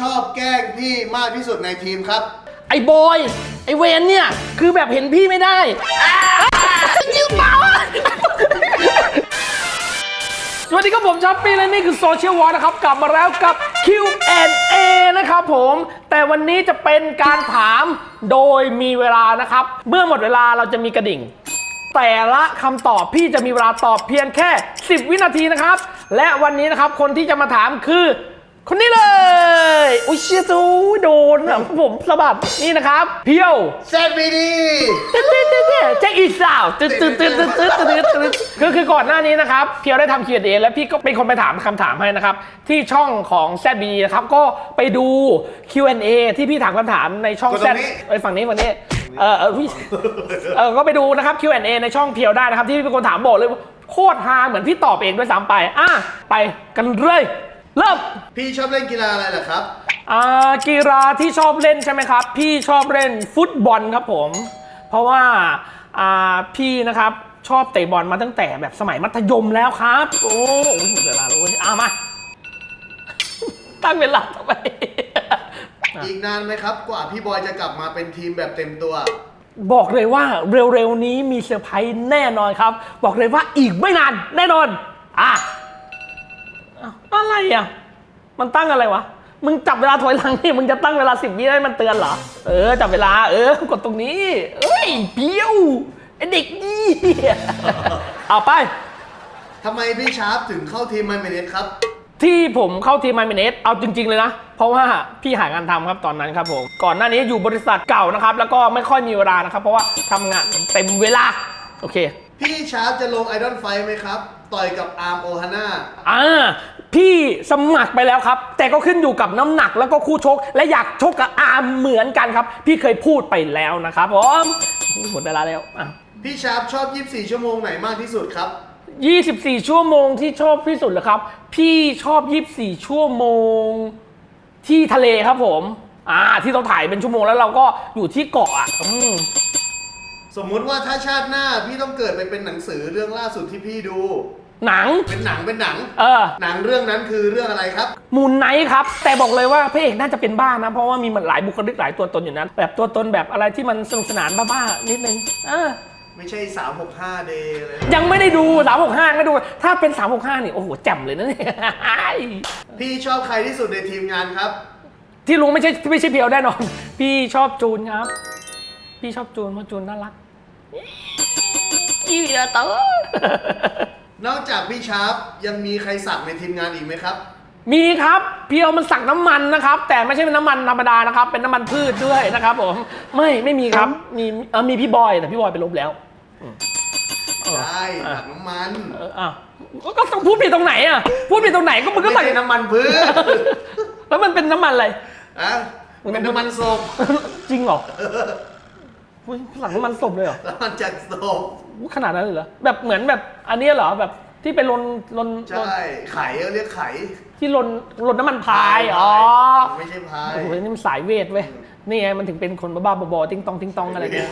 ชอบแกล้งพี่มากที่สุดในทีมครับ ไอ้บอย ไอ้เวนเนี่ย คือแบบเห็นพี่ไม่ได้ยืมเมาอะสวัสดีครับผมช้อปปี้และนี่คือโซเชียลวอลนะครับ กลับมาแล้วกับ Q&A นะครับผม แต่วันนี้จะเป็นการถามโดยมีเวลานะครับ เมื่อหมดเวลาเราจะมีกระดิ่ง แต่ละคำตอบพี่จะมีเวลาตอบเพียงแค่ 10 วินาทีนะครับ และวันนี้นะครับคนที่จะมาถามคือ คนนี้เลย อุ้ยเชียจูโดนอะผมสะบัดนี่นะครับ เพียวแซดบีดีตึ๊ดตึ๊ดตึ๊ดตึ๊ดแจ็คอีสาวตึ๊ดตึ๊ดตึ๊ดตึ๊ดตึ๊ดตึ๊ดตึ๊ดคือคือก่อนหน้านี้นะครับ เพียวได้ทำ Q&A แล้วพี่ก็เป็นคนไปถามคำถามให้นะครับ ที่ช่องของ z b นะครับ ก็ไปดู Q&A ที่พี่ถามคำถามในช่องกด Z ตรงนี้เอ้ยฝั่งนี้ฝั่งนี้เออเออพี่เออก็ไปดูนะครับ Q&A ในช่องเพียวได้นะครับ ที่พี่เป็นคนถามบอกเลยว่าโคตรฮาเหมือนพี่ตอบเองด้วยซ้ำไปอะไปกันเลย เริ่มพี่ชอบเล่นกีฬาอะไรเหรอครับ อ่ากีฬาที่ชอบเล่นใช่ไหมครับ พี่ชอบเล่นฟุตบอลครับผม เพราะว่าอ่าพี่นะครับชอบเตะบอลมาตั้งแต่แบบสมัยมัธยมแล้วครับ โอ้โหหมดเวลาแล้วเว้ยอ่ามา ตั้งเวลาต่อไปอีกนานไหมครับ กว่าพี่บอยจะกลับมาเป็นทีมแบบเต็มตัว บอกเลยว่าเร็วๆนี้มีเซอร์ไพรส์แน่นอนครับ บอกเลยว่าอีกไม่นานแน่นอน อะ อ้าวอะไรอะ มันตั้งอะไรวะ มึงจับเวลาถอยหลังนี่มึงจะตั้งเวลาสิบวิให้มันเตือนเหรอ เออ จับเวลา เออ กดตรงนี้ เอ้ยเพี้ยวไอเด็กนี่เอาไป ทำไมพี่ชาร์ปถึงเข้าทีมไมเมเนสครับ ที่ผมเข้าทีมไมเมเนสเอาจริง ๆ เลยนะ เพราะว่าพี่หางานทำครับตอนนั้นครับผม ก่อนหน้านี้อยู่บริษัทเก่านะครับ แล้วก็ไม่ค่อยมีเวลานะครับ เพราะว่าทำงานเต็มเวลา โอเค พี่ชาร์ปจะลงไอดอลไฟไหมครับ ต่อยกับอาร์มโอฮาน่า อ่า พี่สมัครไปแล้วครับ แต่ก็ขึ้นอยู่กับน้ำหนักแล้วก็คู่ชก และอยากชกกับอาร์มเหมือนกันครับ พี่เคยพูดไปแล้วนะครับผมหมดเวลาแล้วอะพี่ชาร์ปชอบ 24 ชั่วโมงไหนมากที่สุดครับ 24 ชั่วโมงที่ชอบที่สุดเหรอครับ พี่ชอบ 24 ชั่วโมงที่ทะเลครับผมอ่าที่เราถ่ายเป็นชั่วโมงแล้วเราก็อยู่ที่เกาะอะอืมสมมุติว่าถ้าชาติหน้าพี่ต้องเกิดไปเป็นหนังสือเรื่องล่าสุดที่พี่ดู หนัง เป็นหนังเป็นหนัง เออ หนังเรื่องนั้นคือเรื่องอะไรครับ มูนไนท์ครับ แต่บอกเลยว่าพระเอกน่าจะเป็นบ้านะ เพราะว่ามีมันหลายบุคลิกหลายตัวตนอยู่นั้น แบบตัวตนแบบอะไรที่มันสนุกสนานบ้าๆนิดนึงเออไม่ใช่ 365 เดย์เลยยังไม่ได้ดู 365ไม่ดู ถ้าเป็น 365 นี่โอ้โหแจ่มเลยนะเนี่ยพี่ชอบใครที่สุดในทีมงานครับ ที่รู้ไม่ใช่ไม่ใช่เพียวแน่นอน พี่ชอบจูนครับ พี่ชอบจูนเพราะจูนน่ารักเอียเตอ นอกจากพี่ชาร์ปยังมีใครสักในทีมงานอีกไหมครับ มีครับเพียวมันสั่งน้ำมันนะครับ แต่ไม่ใช่เป็นน้ำมันธรรมดานะครับ เป็นน้ำมันพืชด้วยนะครับผมไม่ไม่มีครับมีเออมีพี่บอยแต่พี่บอยไปลบแล้วใช่สักน้ำมันเอออะก็ต้องพูดผิดตรงไหนอะพูดผิดตรงไหนก็มันก็ไม่ใส่ใช่น้ำมันพืชแล้วมันเป็นน้ำมันอะไร อะเป็นน้ำมันศพ จริงเหรอ อุ๊ยสั่งน้ำมันศพเลยเหรอน้ำมันจากศพอุ๊ยขนาดนั้นเลยเหรอ แบบเหมือนแบบอันนี้เหรอแบบที่ไปลนลนลนใช่ ไข่เขาเรียกไข่ที่ลนลนน้ำมันพายอ๋อ ไม่ใช่พาย โอ้โหนี่มันสายเวทเว้ย นี่ไงมันถึงเป็นคนบ้าๆบอๆ ติ้งตองติ้งตองอะไรเนี่ย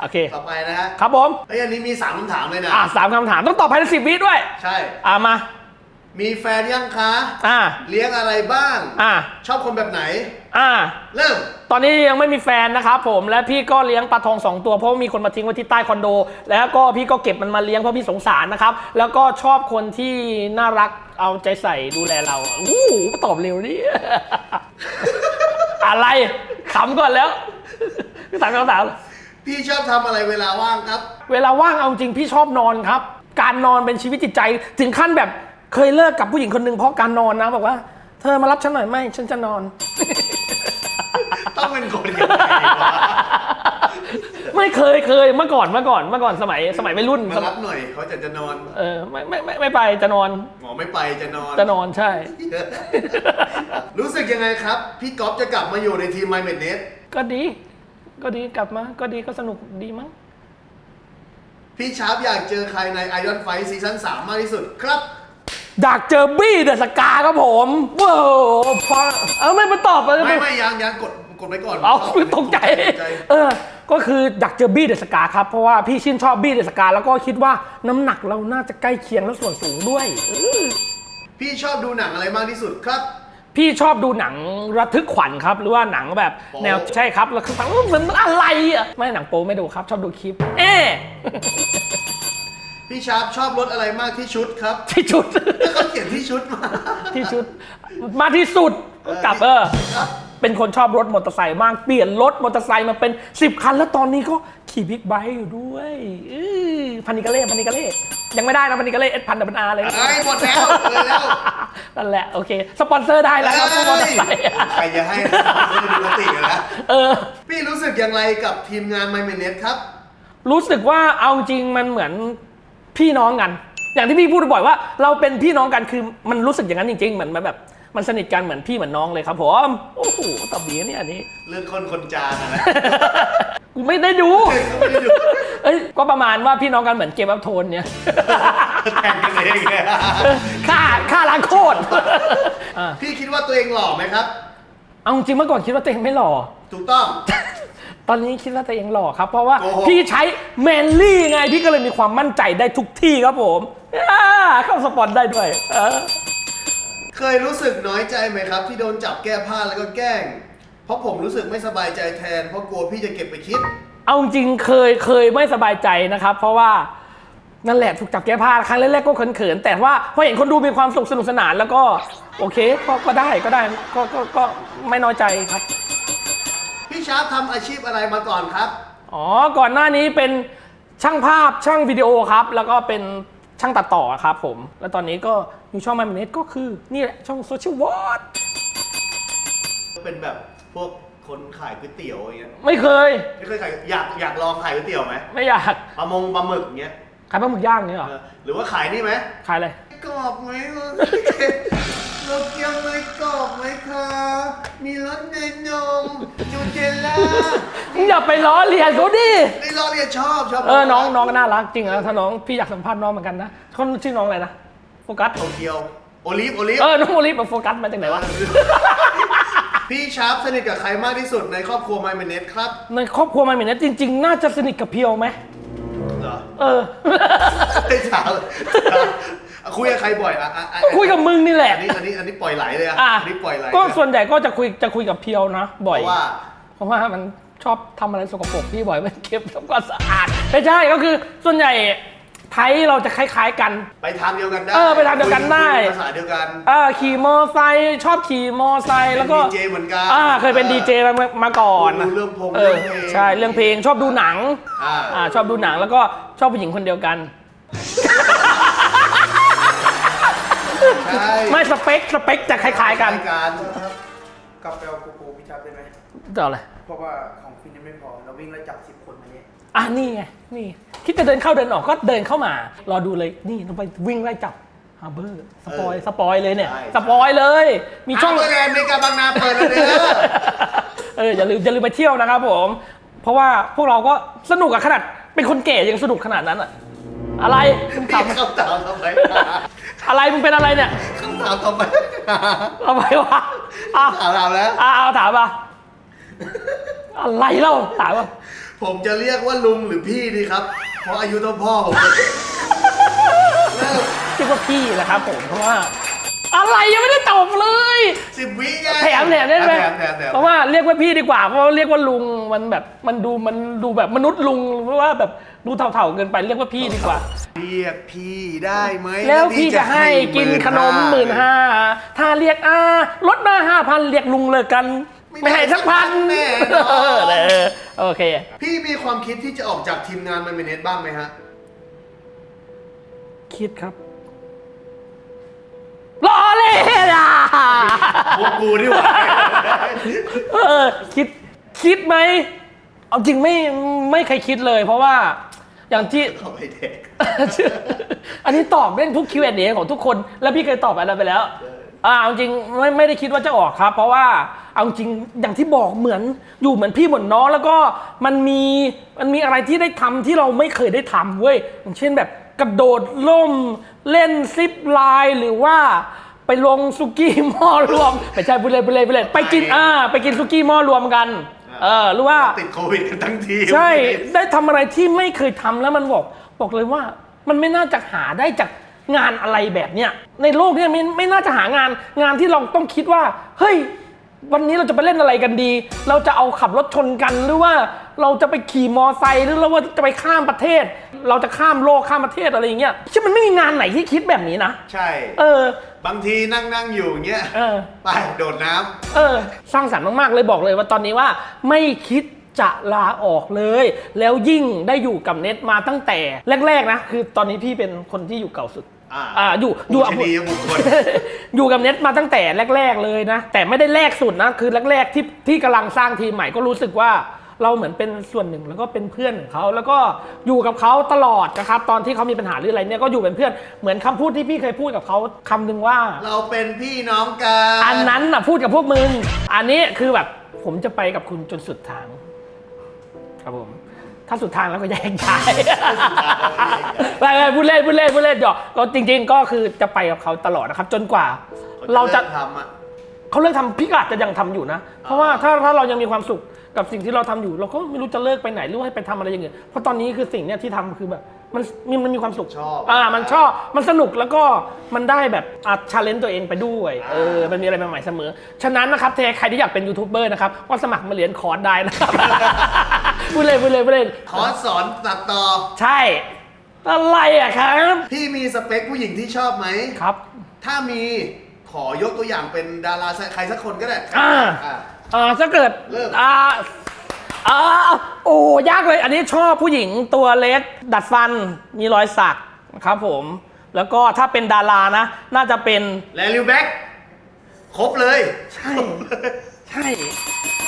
โอเค ต่อไปนะฮะครับผมเอ้ยอันนี้มีสามคำถามเลยนะ อะสามคำถามต้องตอบภายในสิบวิด้วย ใช่ อะมา มีแฟนยังคะ อะเลี้ยงอะไรบ้าง อะชอบคนแบบไหน อะเริ่ม ตอนนี้ยังไม่มีแฟนนะครับผมและพี่ก็เลี้ยงปลาทองสองตัวเพราะว่ามีคนมาทิ้งไว้ที่ใต้คอนโด แล้วก็พี่ก็เก็บมันมาเลี้ยงเพราะพี่สงสารนะครับ แล้วก็ชอบคนที่น่ารักเอาใจใส่ดูแลเราอู้หูตอบเร็วนี่ อะไรขำก่อนแล้วถามคำถามพี่ชอบทำอะไรเวลาว่างครับ เวลาว่างเอาจริงพี่ชอบนอนครับ การนอนเป็นชีวิตจิตใจถึงขั้นแบบ เคยเลิกกับผู้หญิงคนหนึ่งเพราะการนอนนะบอกว่า เธอมารับฉันหน่อยไหมฉันจะนอน ต้องเป็นคนยังไงวะไม่เคยเคยเมื่อก่อนเมื่อก่อนเมื่อก่อนสมัยสมัยวัยรุ่นมารับหน่อยเขาจะจะนอนเออไม่ไม่ไม่ไม่ไปจะนอน หมอไม่ไปจะนอนจะนอนใช่ รู้สึกยังไงครับ พี่ก๊อฟจะกลับมาอยู่ในทีมไมเมดเนสก็ดี ก็ดีกลับมา ก็ดีก็สนุกดีมั้งพี่ชาร์ปอยากเจอใครในไอดอลไฟซีซั่น3มากที่สุดครับ อยากเจอบี้เดอะสกาครับผมว้าวพอเออไม่มาตอบเลยไม่ไม่ยังยังกดกดไปก่อนเอาตตกใจตกใจ เออ ก็คืออยากเจอบี้เดอะสกาครับ เพราะว่าพี่ชื่นชอบบี้เดอะสกาแล้วก็คิดว่าน้ำหนักเราน่าจะใกล้เคียงและส่วนสูงด้วยเออพี่ชอบดูหนังอะไรมากที่สุดครับพี่ชอบดูหนังระทึกขวัญครับ หรือว่าหนังแบบแนวใช่ครับแล้วคือฟังว่ามันอะไรอะไม่หนังโป๊ไม่ดูครับ ชอบดูคลิป เอ๊ พี่ชาร์ปชอบรถอะไรมากที่ชุดครับที่ชุด แล้วเขาเขียนที่ชุดมาที่ชุด มาที่สุดก็กลับเออ ครับเป็นคนชอบรถมอเตอร์ไซค์มาก เปลี่ยนรถมอเตอร์ไซค์มาเป็น 10 คัน แล้วตอนนี้ก็ขี่บิ๊กไบค์อยู่ด้วยอื้อพันนิกาเล่พันนิกาเล่ยังไม่ได้นะพันนิกาเล่เอสพันดับเบิลอาร์เลยไอ้ยหมดแล้วเลยแล้ว นั่นแหละ โอเค สปอนเซอร์ได้แล้วครับพวกมอเตอร์ไซค์ใครจะให้ซื้อดูกติกันแล้วเออ พี่รู้สึกอย่างไรกับทีมงานไมเมเนสครับ รู้สึกว่าเอาจริงมันเหมือน พี่น้องกัน อย่างที่พี่พูดบ่อยว่า เราเป็นพี่น้องกันคือมันรู้สึกอย่างนั้นจริงๆเหมือนมันแบบ มันสนิทกันเหมือนพี่เหมือนน้องเลยครับผมโอ้โหตอบดีนะเนี่ยอันนี้เรื่องคนคนจานนะ กูไม่ได้ดู ไม่ได้ดู เอ้ยก็ประมาณว่าพี่น้องกันเหมือนเกมอัพโทนเนี่ย แข่งกันเองไงฆ่าฆ่าล้างโคตร อะพี่คิดว่าตัวเองหล่อไหมครับ เอาจริงเมื่อก่อนคิดว่าตัวเองไม่หล่อ ถูกต้อง ตอนนี้คิดว่าตัวเองหล่อครับ เพราะว่าโอ้โห พี่ใช้แมนลี่ไงพี่ก็เลยมีความมั่นใจได้ทุกที่ครับผมอ่าเข้าสปอนได้ด้วยเออ เคยรู้สึกน้อยใจไหมครับ ที่โดนจับแก้ผ้าแล้วก็แกล้ง เพราะผมรู้สึกไม่สบายใจแทน เพราะกลัวพี่จะเก็บไปคิด เอาจริงเคยเคยไม่สบายใจนะครับ เพราะว่านั่นแหละถูกจับแก้ผ้าครั้งแรกๆก็เขินๆแต่ว่าพอเห็นคนดูมีความสุขสนุกสนานแล้วก็ โอเคก็ก็ได้ก็ได้ก็ก็ก็ไม่น้อยใจครับ พี่ชาร์ปทำอาชีพอะไรมาก่อนครับ อ๋อ ก่อนหน้านี้เป็นช่างภาพช่างวิดีโอครับ แล้วก็เป็นช่างตัดต่อครับผม แล้วตอนนี้ก็อยู่ช่อง m ม m เน็ตก็คือนี่แหละช่องโซเชียลวอทเป็นแบบพวกคนขายก๋วยเตี๋ยวอย่างเงี้ยไม่เคย ไม่เคยขายอยากอยากลองขายก๋วยเตี๋ยวไหมไม่อยากปลามงปลาหมึกอย่างเงี้ยขายปลาหมึกย่างเนี่ยเหรอเออหรือว่าขายนี่ไหมขายอะไรกรอบไหมเราเกียวไม่กรอบไหมคะ มีรสเนยนมจูเจลล่ามึงอย่าไปล้อเลียนเขาดิในรอเรียนชอบชอบเออ น้องน้องก็น่ารักจริงนะถ้าน้องพี่อยากสัมภาษณ์น้องเหมือนกันนะเขาชื่อน้องอะไรนะ โฟกัส โตเกียวโอลิฟโอลิฟ เออ น้องโมลิฟกับโฟกัสมาจากไหนวะ พี่ชาร์ปสนิทกับใครมากที่สุดในครอบครัวไมเมเนสครับในครอบครัวมันเหมือนนะจริง ๆ น่าจะสนิทกับเพียวไหม เหรอเออไม่ถาม คุยกับใครบ่อยอะอะอะคุยกับมึงนี่แหละ อันนี้อันนี้อันนี้ปล่อยไหลเลยอะอะอันนี้ปล่อยไหลก็เลยส่วนใหญ่ก็จะคุยจะคุยกับเพียวนะ บ่อยเพราะว่า เพราะว่ามันชอบทำอะไรสกปรกพี่บ่อยมันเก็บทำความสะอาดไม่ใช่ก็คือส่วนใหญ่ไทยเราจะคล้าย ๆ กัน ไปทางเดียวกันได้เออไปทางเดียวกันได้ คุภาษาเดียวกันเออขี่มอไซค์ชอบขี่มอไซค์แล้วก็เป็น DJ เหมือนกันอ่าเคยเป็นดีเจมามาก่อนรู้เรื่องพงเออเรื่องเพลงใช่เรื่องเพลงชอบดูหนังอ่า อ่าชอบดูหนังแล้วก็ชอบผู้หญิงคนเดียวกัน ใช่ไม่สเปคสเปคจะคล้าย ๆกันคล้ายกันครับกลับไปเอาโกโปรพิชับได้ไหมจะเอาอะไรเพราะว่าของฟินยังไม่พอเราวิ่งแล้วจับสิบคนมาเนี่ยอะนี่ไงนี่คิดจะเดินเข้าเดินออกก็เดินเข้ามารอดูเลยนี่ต้องไปวิ่งไล่จับฮาร์เบอร์สปอยสปอยเลยเนี่ย สปอยเลย มีช่องเบอร์แลนด์อเมริกาบางนาเปิดแล้วเด้อเอออย่าลืมอย่าลืมไปเที่ยวนะครับผม เพราะว่าพวกเราก็สนุกอะขนาดเป็นคนแก่ยังสนุกขนาดนั้นอะอะไรมึงพี่ทำคำถามทำไม อะไรมึงเป็นอะไรเนี่ยคำถามทำไมทำไมวะอ้าวถามเราแล้วอ้าวถามป่ะอะไรเล่าถามป่ะผมจะเรียกว่าลุงหรือพี่ดีครับ เพราะอายุเท่าพ่อผมเริ่มคิดว่าพี่แหละครับผมเพราะว่า อะไรยังไม่ได้ตอบเลยสิบวิไงแถมแถมได้ไหมแถมแถมแถมเพราะว่าเรียกว่าพี่ดีกว่าเพราะว่าเรียกว่าลุงมันแบบมันดูมันดูแบบมนุษย์ลุงเพราะว่าแบบ ดูเถ่าๆเกินไปเรียกว่าพี่ดีกว่า เรียกพี่ได้ไหมแล้วพี่จะให้กินขนมหมื่นห้าถ้าเรียกอาลดมาห้าพันเรียกลุงเลยกัน ไม่ให้สักพันแน่เออเออโอเค พี่มีความคิดที่จะออกจากทีมงานมันเมเนสบ้างไหมฮะ คิดครับรอเลยอะพวกกูนี่หว่า เออคิดคิดไหมเอาจริงไม่ไม่เคยคิดเลย เพราะว่า อย่างที่เขาไปเด็กอันนี้ตอบเล่นทุก Q&A ของทุกคน แล้วพี่เคยตอบอะไรไปแล้วอ่าเอาจริงไม่ไม่ได้คิดว่าจะออกครับ เพราะว่าเอาจริงอย่างที่บอกเหมือนอยู่เหมือนพี่เหมือนน้องแล้วก็มันมีมันมีอะไรที่ได้ทำที่เราไม่เคยได้ทำเว้ยอย่างเช่นแบบกระโดดล่มเล่นซิปไลน์หรือว่าไปลงสุกี้หม้อรวมไม่ใช่ไปเลยไปเลยไปเลยไปกินอ่าไปกินสุกี้หม้อรวมกัน เออหรือว่าติดโควิดกันทั้งทีมใช่ได้ทำอะไรที่ไม่เคยทำแล้วมันบอก บอกเลยว่ามันไม่น่าจะหาได้จากงานอะไรแบบเนี้ยในโลกเนี้ยไม่ไม่น่าจะหางานงานที่เราต้องคิดว่า เฮ้ย วันนี้เราจะไปเล่นอะไรกันดี เราจะเอาขับรถชนกันหรือว่าเราจะไปขี่มอไซค์หรือเราว่าจะไปข้ามประเทศ เราจะข้ามโลกข้ามประเทศอะไรอย่างเงี้ยใช่มันไม่มีงานไหนที่คิดแบบนี้นะ ใช่ เออ บางทีนั่งนั่งๆอยู่อย่างเงี้ยเออ ไปโดดน้ำเออสร้างสรรค์มาก ๆ เลยบอกเลยว่าตอนนี้ว่าไม่คิดจะลาออกเลย แล้วยิ่งได้อยู่กับเน็ตมาตั้งแต่แรก ๆ นะ คือตอนนี้พี่เป็นคนที่อยู่เก่าสุดอ่าอ่าอยู่อยู่ผู้ชนียบุคคล อยู่กับเน็ตมาตั้งแต่แรก ๆ เลยนะ แต่ไม่ได้แรกสุดนะ คือแรก ๆ ที่ที่กำลังสร้างทีมใหม่ก็รู้สึกว่า เราเหมือนเป็นส่วนหนึ่งแล้วก็เป็นเพื่อนของเขาแล้วก็อยู่กับเขาตลอดนะครับตอนที่เขามีปัญหาหรืออะไรเนี่ยก็อยู่เป็นเพื่อนเหมือนคำพูดที่พี่เคยพูดกับเขาคำหนึ่งว่า เราเป็นพี่น้องกันอันนั้นน่ะพูดกับพวกมึง อันนี้คือแบบผมจะไปกับคุณจนสุดทาง ครับผม ถ้าสุดทางแล้วก็แยกย้ายไม่ไม่พูดเล่นพูดเล่นพูดเล่นหยอกก็จริง ๆ ก็คือจะไปกับเขาตลอดนะครับ จนกว่า เราจะทำอะ เขาเลิกทำพี่ก็อาจจะยังทำอยู่นะ เพราะว่าถ้าถ้าเรายังมีความสุข กับสิ่งที่เราทำอยู่ เราก็ไม่รู้จะเลิกไปไหนหรือว่าให้ไปทำอะไรอย่างเงี้ยเพราะตอนนี้คือสิ่งเนี้ยที่ทำคือแบบมันมันมันมีความสุขชอบอ่ามันชอบมันสนุกแล้วก็มันได้แบบอะชาเลนจ์ตัวเองไปด้วยเออมันมีอะไรใหม่ๆเสมอ ฉะนั้นนะครับใครที่อยากเป็นยูทูบเบอร์นะครับก็สมัครมาเรียนคอร์สได้นะครับพูดเลยพูดเลยพูดเลยขอสอนตัดต่อ ใช่อะไรอะครับพี่มีสเปคผู้หญิงที่ชอบไหมครับ ถ้ามีขอยกตัวอย่างเป็นดาราใครสักคนก็ได้อ่า อ่าอ่าถ้าเกิดเริ่มอ่าอ่าโอ้ยากเลย อันนี้ชอบผู้หญิงตัวเล็กดัดฟันมีรอยสักครับผม แล้วก็ถ้าเป็นดารานะ น่าจะเป็น แลลิวแบ็กครบเลยใช่ ใช่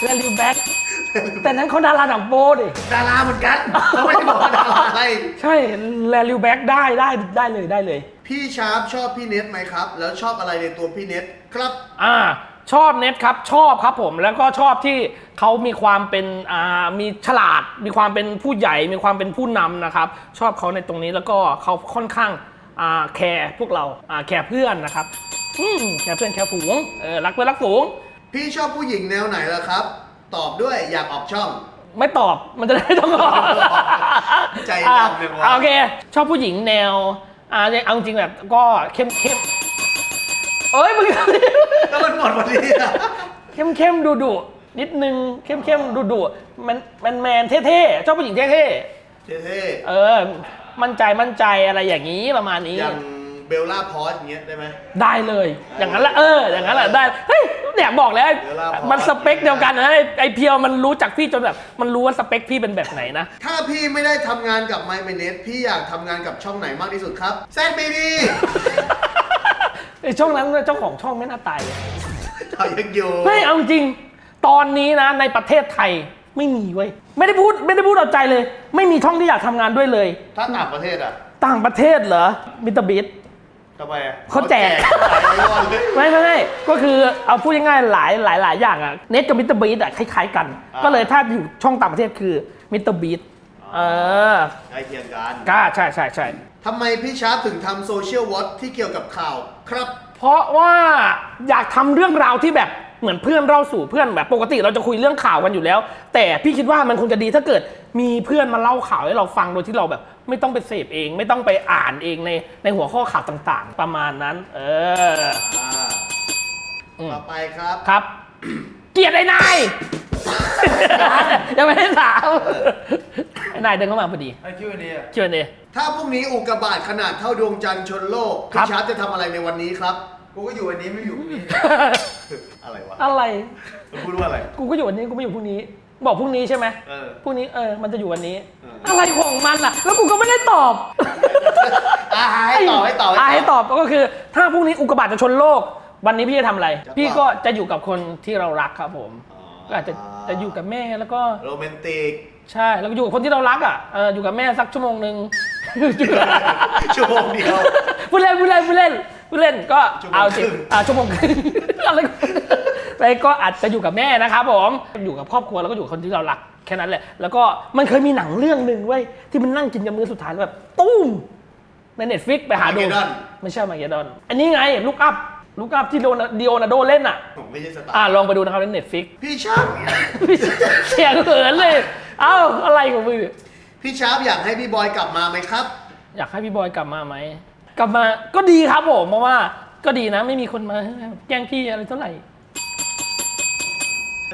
แลลิวแบ็กแต่นั้นเขาดาราหนังโป๊ดิ ดาราเหมือนกันเขาไม่ได้บอกว่าดาราอะไร ใช่แลลิวแบ็กได้ได้ได้เลยได้เลย พี่ชาร์ปชอบพี่เน็ตไหมครับ แล้วชอบอะไรในตัวพี่เน็ตครับ อ่า ชอบเน็ตครับชอบครับผมแล้วก็ชอบที่เขามีความเป็นอ่ามีฉลาด มีความเป็นผู้ใหญ่ มีความเป็นผู้นำนะครับ ชอบเขาในตรงนี้แล้วก็เขาค่อนข้างอ่าแคร์พวกเราอ่าแคร์เพื่อนนะครับอืมแคร์เพื่อนแคร์ฝูงเออรักเพื่อนรักฝูง พี่ชอบผู้หญิงแนวไหนล่ะครับ ตอบด้วยอยากออกช่อง ไม่ตอบมันจะได้ไม่ต้องตอบใจดำเลยวะอ่าโอเค ชอบผู้หญิงแนวอ่าเอาจริงๆแบบก็เข้มเข้ม เอ้ยมึง แล้วมันหมดพอดีอะเข้มเข้มดุดุๆนิดนึงเข้มเข้มดุดุๆมันมันแมนเท่ๆชอบผู้หญิงเท่เท่ๆเออ มั่นใจมั่นใจอะไรอย่างนี้ประมาณๆนี้ อย่างเบลล่าพอสอย่างเงี้ยได้ไหม ได้เลย อย่างนั้นแหละเออ อย่างนั้นแหละได้เฮ้ยเนี่ยบอกแล้วเดี๋ยวเราพอ มันสเปคเดียวกันนะไอ้ไอเพียวมันรู้จักพี่จนแบบ มันรู้ว่าสเปคพี่เป็นแบบไหนนะ ถ้าพี่ไม่ได้ทำงานกับ My m i n u t e พี่อยากทำงานกับช่องไหนมากที่สุดครับแซนบีดี ไอช่องนั้นเจ้าของช่องไม่น่าตายเลยเขายังอยู่เฮ้ยเอาจริง ตอนนี้นะในประเทศไทยไม่มีเว้ยไม่ได้พูดไม่ได้พูดเอาใจเลย ไม่มีช่องที่อยากทำงานด้วยเลย ถ้าต่างประเทศอะต่างประเทศเหรอมิสเตอร์บีททำไมอะเขาแจก เขาแจกหลายวันเลย ไม่ไม่ไม่ก็คือเอาพูดง่ายๆหลายหลายหลายอย่างอะเน็ตกับมิสเตอร์บีทอะคล้ายๆกัน อ่า ก็เลยถ้าอยู่ช่องต่างประเทศคือมิสเตอร์บีทเออใกล้เคียงกัน กล้าใช่ใช่ใช่ทำไมพี่ชาร์ปถึงทำโซเชียลวอทที่เกี่ยวกับข่าว ครับ เพราะว่าอยากทำเรื่องราวที่แบบเหมือนเพื่อนเล่าสู่เพื่อนแบบปกติเราจะคุยเรื่องข่าวกันอยู่แล้ว แต่พี่คิดว่ามันคงจะดีถ้าเกิดมีเพื่อนมาเล่าข่าวให้เราฟังโดยที่เราแบบ ไม่ต้องไปเสพเอง ไม่ต้องไปอ่านเองในในหัวข้อข่าวต่างๆ ประมาณนั้น เอออ่าอืมต่อไปครับครับ เกลียดไอ้นายยังไม่ได้ถามไอ้ นายเดินเข้ามาพอดีไอ้คิวเนี่ยเชิญเลย ถ้าพรุ่งนี้อุกกาบาตขนาดเท่าดวงจันทร์ชนโลกครัพี่บ ชาร์ปจะทำอะไรในวันนี้ครับ กูก็อยู่วันนี้ไม่อยู่พรุ่งนี้อะไรวะอะไรมันพูดว่าอะไร กูก็อยู่วันนี้กูไม่อยู่พรุ่งนี้ บอกพรุ่งนี้ใช่ไหมเออ พรุ่งนี้เออมันจะอยู่วันนี้ เอออ อะไรของมันอะ แล้วกูก็ไม่ได้ตอบ อ่าให้ต่อให้ต่ออะให้ให้ต่ตออบก็คือถ้าพรุ่งนี้อุกกาบาตจะชนโลก วันนี้พี่จะทำอะไรจะพี่ว่าก็จะอยู่กับคนที่เรารักครับผม อ๋อก็อาจจะจะอยู่กับแม่แล้วก็โรแมนติก ใช่แล้วก็อยู่กับคนที่เรารักอะเอออยู่กับแม่สักชั่วโมงหนึ่ง ชั่วโมงเดียว พูดเล่นพูดเล่นพูดเล่นพูดเล่นก็ชั่วโมงเอาสิครึ่ง อ่าชั่วโมงครึ่งอะไรก็ไปก็อาจจะอยู่กับแม่นะครับผมอยู่กับครอบครัวแล้วก็อยู่กับคนที่เรารักแค่นั้นแหละ แล้วก็มันเคยมีหนังเรื่องหนึ่งเว้ยที่มันนั่งกินกันมือสุดท้ายแล้วแบบตุ้มในเน็ตฟิกไปหาดู Armageddon ไม่ใช่มาเกดอน อันนี้ไงลูกอัพ ลูกอัพที่โดนดิโอนาโดเล่นอะ ผมไม่ใช่สไตอ่าล์ลองไปดูนะครับในเน็ตฟิกพี่ชาร์ปเสียงเหินเลย เอ้าอะไรของมือพี่ชาร์ปอยากให้พี่บอยกลับมาไหมครับ อยากให้พี่บอยกลับมาไหมกลับมาก็ดีครับผมเพราะว่า ก็ดีนะไม่มีคนมาแกล้งพี่อะไรเท่าไหร่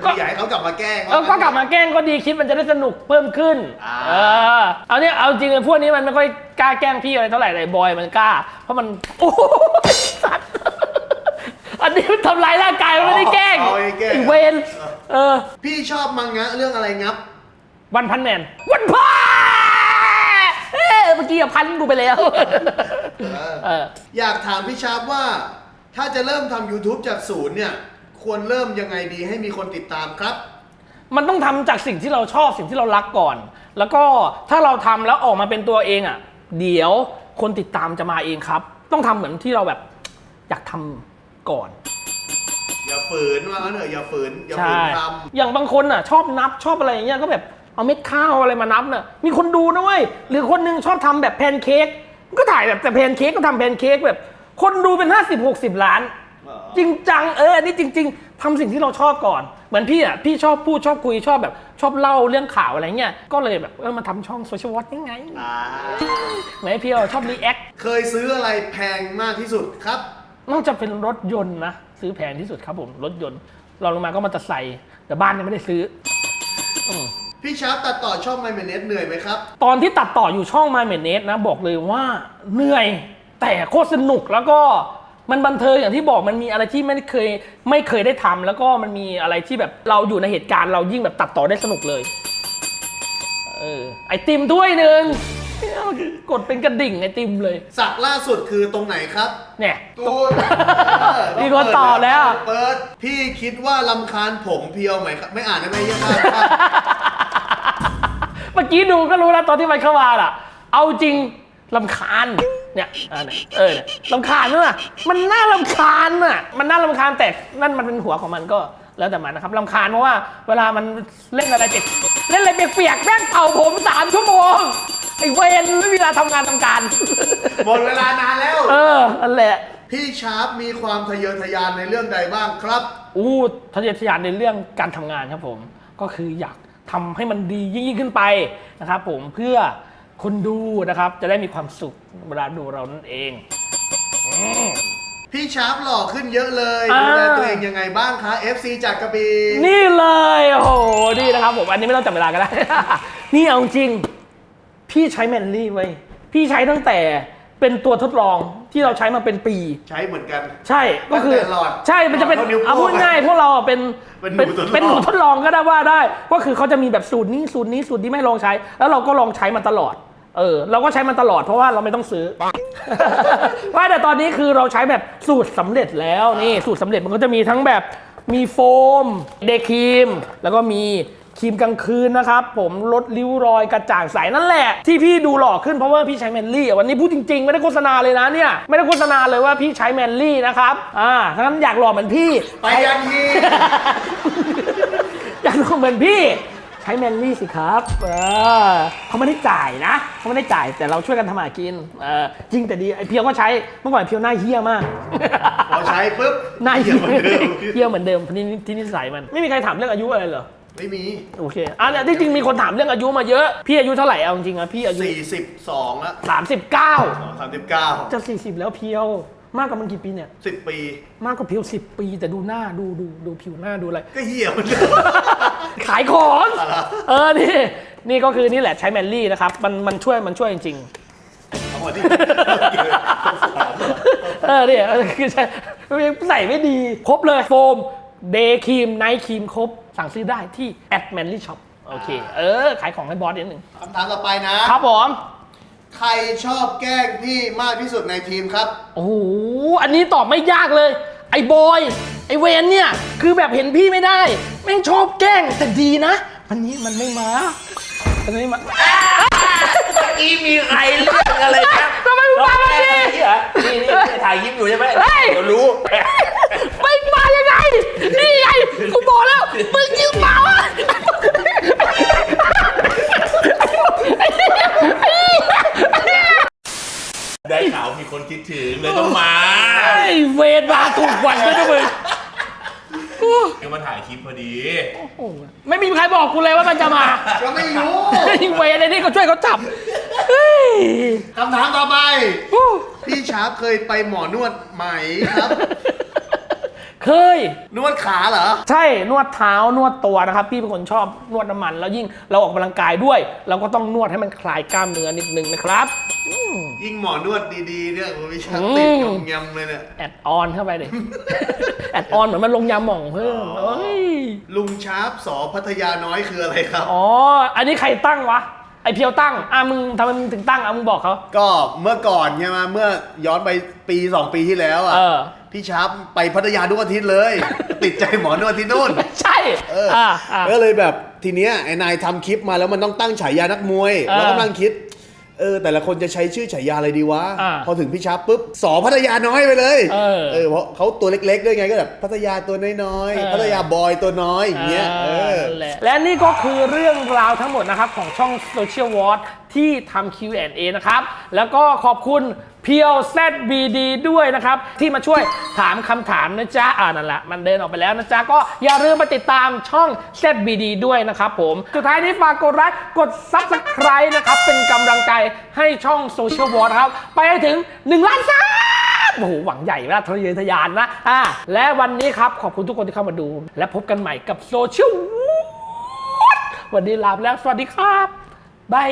ก็อยากให้เขากลับมาแกล้ง เออก็กลับมาแกล้งก็ดีคลิปมันจะได้สนุกเพิ่มขึ้น อ่า เออ เอาเนี่ยเอาจริงเลยพวกนี้มันไม่ค่อยกล้าแกล้งพี่อะไรเท่าไหร่เลยบอยมันกล้า เพราะมัน โอ้โหสัตว์ อันนี้มันทำลายร่างกายมันไม่ได้แกล้งเอาไอ้แกล้ง ไอ้เวนเออ พี่ชอบมังงะเรื่องอะไรงับ วันพันแมนวันพ่อเอ้ยเมื่อกี้อะพันกูไปแล้ว เออ อยากถามพี่ชาร์ปว่า ถ้าจะเริ่มทำ YouTube จากศูนย์เนี่ย ควรเริ่มยังไงดีให้มีคนติดตามครับ มันต้องทำจากสิ่งที่เราชอบสิ่งที่เรารักก่อน แล้วก็ถ้าเราทำแล้วออกมาเป็นตัวเองอะ เดี๋ยวคนติดตามจะมาเองครับ ต้องทำเหมือนที่เราแบบ อยากทำ ก่อน อย่าฝืนว่างั้นเถอะอย่าฝืนอย่าฝืใช่นทอย่างบางคนอะ ชอบนับชอบอะไรอย่างเงี้ยก็แบบเอาเม็ดข้าวอะไรมานับน่ะ มีคนดูนะเว้ยหรือคนหนึงชอบทำแบบแพนเค้กก็ถ่ายแบบแต่แพนเค้กก็ทำแพนเค้กแบบ คนดูเป็น 50 60 ล้านำจริงจังเอออันนี้จริง ๆทำสิ่งที่เราชอบก่อน เหมือนพี่อะพี่ชอบพูดชอบคุยชอบแบบ ชอบเล่าเรื่องข่าวอะไรเงี้ยก็เลยแบบเออมาทำช่องโซเชียลวอทยังไงอ่าเหมือนพี่เราชอบรีแอคเคยซื้ออะไรแพงมากที่สุดครับ นอกจากเป็นรถยนต์นะ ซื้อแพงที่สุดครับผม รถยนต์เราลงมาก็มอเตอร์ไซค์แต่บ้านยังไม่ได้ซื้ออืมพี่ชาร์ปตัดต่อช่องไมเมเนสเหนื่อยไหมครับ ตอนที่ตัดต่ออยู่ช่อง My m a n e t นะ บอกเลยว่าเหนื่อยแต่โคตรสนุกแล้วก็มันบันเทิงอย่างที่บอกมันมีอะไรที่ไม่ได้เคยไม่เคยได้ทำแล้วก็มันมีอะไรที่แบบเราอยู่ในเหตุการณ์เรายิ่งแบบตัดต่อได้สนุกเลย เออไอติมถ้วยหนึ่ง กดเป็นกระดิ่งไอติมเลย สักล่าสุดคือตรงไหนครับ เนี่ย ตูนมีคนตอบแล้ว เปิดพี่คิดว่าลำคาญผมเพียวไหมครับ ไม่อ่านได้ไหมเยอะมากครับเมื่อกี้ดูก็รู้แล้วตอนที่มันเข้ามาอะ เอาจริงลำคาญ เนี่ยอ่าเนี่ยเออเนี่ยลำคาญน่ะมันน่าลำคาญน่ะ มันน่าลำคาญแต่นั่นมันเป็นหัวของมันก็แล้วแต่มันนะครับลำคาญเพราะว่า เวลามันเล่นอะไรเปียกเล่นอะไรเปียกๆแม่งเป่าผมสามชั่วโมง ไอ้เวนไม่มีเวลาทำงานทำการ หมดเวลานานแล้ว เออนั่นแหละ พี่ชาร์ปมีความทะเยอทะยานในเรื่องใดบ้างครับ อู้ทะเยอทะยานในเรื่องการทำงานครับผม ก็คืออยากทำให้มันดียิ่งๆขึ้นไปนะครับผมเพื่อคนดูนะครับ จะได้มีความสุขเวลาดูเรานั่นเองอืม พี่ชาร์ปหล่อขึ้นเยอะเลยอ่า ดูแลตัวเองยังไงบ้างคะ FC จากกระบี่นี่เลยโอ้โหนี่นะครับผมอันนี้ไม่ต้องจับเวลาก็ได้ นี่เอาจริง พี่ใช้แมนลี่ไว้ยพี่ใช้ตั้งแต่เป็นตัวทดลองที่เราใช้มาเป็นปี ใช้เหมือนกัน ใช่ก็คือตั้งแต่หลอดใช่มันจะเป็นหลอดเท่านิ้วโป้งเอาพูดง่ายพวกเราอะเป็นเป็นหนูทดลอง เป็นหนูทดลองก็ได้ว่าได้ ก็คือเขาจะมีแบบสูตรนี้สูตรนี้สูตรนี้ไม่ลองใช้ แล้วเราก็ลองใช้มันตลอดเออเราก็ใช้มันตลอดเพราะว่าเราไม่ต้องซื้อ ว่าแต่ตอนนี้คือเราใช้แบบสูตรสำเร็จแล้วนี่สูตรสำเร็จมันก็จะมีทั้งแบบมีโฟมเดย์ครีม แล้วก็มี ครีมกลางคืนนะครับ ผมลดริ้วรอยกระจ่างใสนั่นแหละ ที่พี่ดูหล่อขึ้นเพราะว่าพี่ใช้แมนลี่อะวันนี้พูดจริงๆ ไม่ได้โฆษณาเลยนะเนี่ย ไม่ได้โฆษณาเลยว่าพี่ใช้แมนลี่นะครับอ่าถ้างั้นอยากหล่อเหมือนพี่ ไปยันที อยากหล่อเหมือนพี่ใช้แมนลี่สิครับเออเขาไม่ได้จ่ายนะ เขาไม่ได้จ่ายแต่เราช่วยกันทำมาหากินเออจริงแต่ดีไอเพียวก็ใช้เมื่อก่อนเพียวหน้าเฮี้ยมากพอใช้ปุ๊บหน้าเฮี้ยเหมือนเดิมเฮี้ยเหมือนเดิมที่นิที่นิสัยมัน ไม่มีใครถามเรื่องอายุอะไรเหรอ ไม่มี โอเคอะเนี่ยที่จริงมีคนถามเรื่องอายุมาเยอะ พี่อายุเท่าไหร่เอาจริงๆอะพี่อายุ 42 แล้วสามสิบเก้า39 จะสี่สิบแล้วเพียว มากกว่ามันกี่ปีเนี่ย 10 ปี มากกว่าเพียวสิบปี แต่ดูหน้าดูดูดูผิวหน้าดูอะไร ก็เหี้ยเหมือนเดิมขายของอะไรเออ นี่ นี่ก็คือนี่แหละใช้แมนลี่นะครับ มันมันช่วยมันช่วยจริงเอาหมดที่ๆเออเนี่ยคือใช้ใส่ไม่ดี ครบเลยโฟม เดย์ครีม ไนท์ครีม ครบ สั่งซื้อได้ที่แอดแมนลี่ช็อปโอเค เออ ขายของให้บอสนิดหนึ่งคำถามต่อไปนะ ครับผม ใครชอบแกล้งพี่มากที่สุดในทีมครับ โอ้โห อันนี้ตอบไม่ยากเลย ไอ้บอย ไอ้เวนเนี่ย คือแบบเห็นพี่ไม่ได้ แม่งชอบแกล้ง แต่ดีนะ วันนี้มันไม่มาวันนี้มาอีมีใครเรื่องอะไรนะทำไมมึงมาแบบนี้ นี่เหรอนี่นี่ถ่ายคลิปอยู่ใช่ไหมเฮ้ย เดี๋ยวรู้ ไม่มายังไง นี่ไง กูบอกแล้วมึงยืมมาวะได้ข่าวมีคนคิดถึงเลยต้องมาไอ้เวรมาถูกวันด้วยนะมึงก็มาถ่ายคลิปพอดี โอ้โหไม่มีใครบอกกูเลยว่ามันจะมา ก็ไม่รู้ไอ้เวรไอ้นี่ก็ช่วยเขาจับเฮ้ยคำถามต่อไปโอ้พี่ชาร์ปเคยไปหมอนวดไหมครับ เคย นวดขาเหรอ ใช่นวดเท้านวดตัวนะครับ พี่เป็นคนชอบนวดน้ำมัน แล้วยิ่งเราออกกำลังกายด้วย เราก็ต้องนวดให้มันคลายกล้ามเนื้อนิดนึงนะครับยิ่งหมอนวดดีๆเนี่ยโอ้พี่ชาร์ปอืมติดยำยำๆเลยเนี่ย แอดออนเข้าไปเลยแอดออนเหมือนมันลงยาหม่องเพิ่มอ๋อเอ้ยลุงชาร์ปสอพัทยาน้อยคืออะไรครับ อ๋ออันนี้ใครตั้งวะไอเพียวตั้งอะมึงทำไมมึงถึงตั้งอะมึงบอกเขา ก็เมื่อก่อนใช่ไหมเมื่อย้อนไปปีสองปีที่แล้วอะเออ พี่ชาร์ปไปพัทยาทุกอาทิตย์เลย ติดใจหมอนวดที่นู่น ไม่ใช่เอออะอะก็เลยแบบทีเนี้ยไอ้นายทำคลิปมาแล้วมันต้องตั้งฉายานักมวยเออแล้วก็นั่งคิด เออ แต่ละคนจะใช้ชื่อฉายาอะไรดีวะ อ่าพอถึงพี่ชาร์ปปุ๊บสอพัทยาน้อยไปเลยเออเออเพราะเขาตัวเล็กๆด้วยไงก็แบบพัทยาตัวน้อยเออ ๆพัทยาบอยตัวน้อยอย่างเงี้ยเออ นั่นแหละและนี่ก็คือเรื่องราวทั้งหมดนะครับ ของช่อง Social w a r ที่ทำ Q&A นะครับ แล้วก็ขอบคุณเพียว ZBD ด้วยนะครับ ที่มาช่วยถามคำถามนะจ๊ะ อ่านั่นแหละ มันเดินออกไปแล้วนะจ๊ะ ก็อย่าลืมไปติดตามช่อง ZBD ด้วยนะครับผม สุดท้ายนี้ฝากกดไลค์กด Subscribe นะครับ เป็นกำลังใจให้ช่อง Social w a r ครับ ไปให้ถึง 1 ล้านซับโอ้โห หวังใหญ่นะทะเยอทะยานนะ อ่า และวันนี้ครับ ขอบคุณทุกคนที่เข้ามาดู และพบกันใหม่กับโซเชียลวันนี้ลาไปแล้ว สวัสดีครับบาย